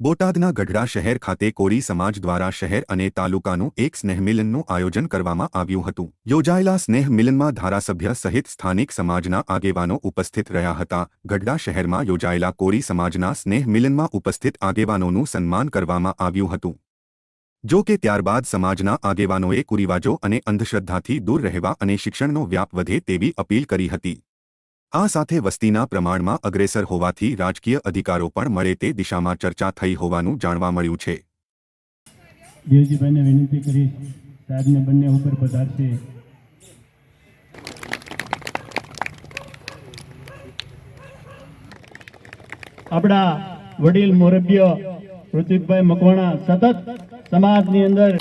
બોટાદના ગઢડા શહેર ખાતે કોરી સમાજ દ્વારા શહેર અને તાલુકાનું એક સ્નેહમિલનનું આયોજન કરવામાં આવ્યું હતું. યોજાયેલા સ્નેહમિલનમાં ધારાસભ્ય સહિત સ્થાનિક સમાજના આગેવાનો ઉપસ્થિત રહ્યા હતા. ગઢડા શહેરમાં યોજાયેલા કોરી સમાજના સ્નેહમિલનમાં ઉપસ્થિત આગેવાનોનું સન્માન કરવામાં આવ્યું હતું. જો કે ત્યારબાદ સમાજના આગેવાનોએ કુરિવાજો અને અંધશ્રદ્ધાથી દૂર રહેવા અને શિક્ષણનો વ્યાપ વધે તેવી અપીલ કરી હતી. આ સાથે વસ્તીના પ્રમાણમાં અગ્રેસર હોવાથી રાજકીય અધિકારો પણ મળે તે દિશામાં ચર્ચા થઈ હોવાનું જાણવા મળ્યું છે. આપણા વડીલ મોરબ્ય ઋતિકભાઈ મકવાણા સતત સમાજની અંદર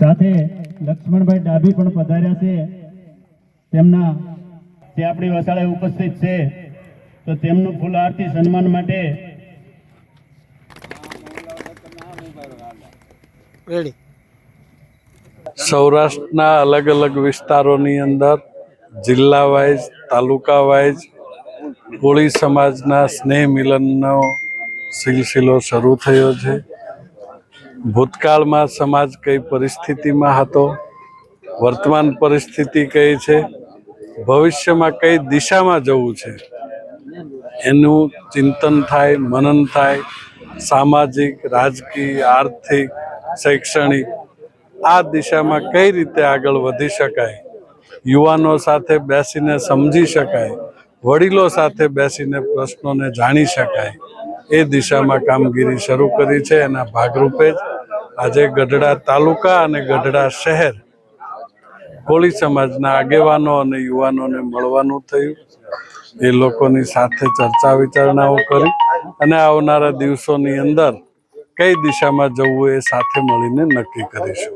સાથે લક્ષ્મણભાઈ ડાભી પણ પધાર્યા છે. તેમના તે આપણી વસાળે ઉપસ્થિત છે તો તેમનું ફૂલ આરતી સન્માન માટે સૌરાષ્ટ્રના અલગ અલગ વિસ્તારોની અંદર જિલ્લા વાઇઝ તાલુકા વાઇઝ કોળી સમાજના સ્નેહ મિલનનો સિલસિલો શરૂ થયો છે. ભૂતકાળમાં સમાજ કઈ પરિસ્થિતિમાં હતો? વર્તમાન પરિસ્થિતિ કઈ છે? ભવિષ્યમાં કઈ દિશામાં જવું છે? એનું ચિંતન થાય, મનન થાય, સામાજિક, રાજકીય, આર્થિક, શૈક્ષણિક, આ દિશામાં કઈ રીતે આગળ વધી શકાય? યુવાનો સાથે બેસીને સમજી શકાય, વડીલો સાથે બેસીને પ્રશ્નોને જાણી શકાય. એ દિશામાં કામગીરી શરૂ કરી છે. એના ભાગરૂપે જ આજે ગઢડા તાલુકા અને ગઢડા શહેર કોળી સમાજના આગેવાનો અને યુવાનોને મળવાનું થયું. એ લોકોની સાથે ચર્ચા વિચારણાઓ કરી અને આવનારા દિવસોની અંદર કઈ દિશામાં જવું એ સાથે મળીને નક્કી કરીશું.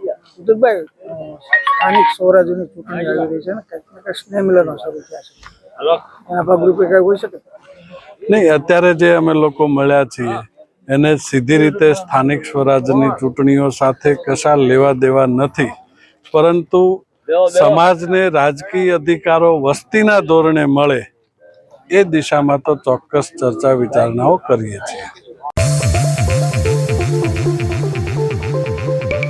સ્થાનિક સ્વરાજ્યની ચૂંટણી આવી રહી છે ને કંઈક ને કંઈક સ્નેહ મિલનો શરૂ થયા છે. એના ભાગરૂપે કઈ હોઈ શકે? નહીં, અત્યારે જે અમે લોકો મળ્યા છીએ, એને સીધી રીતે સ્થાનિક સ્વરાજની ચૂંટણીઓ સાથે કશા લેવા દેવા નથી. પરંતુ સમાજને રાજકીય અધિકારો વસ્તીના ધોરણે મળે, એ દિશામાં તો ચોક્કસ ચર્ચા વિચારણાઓ કરીએ છીએ.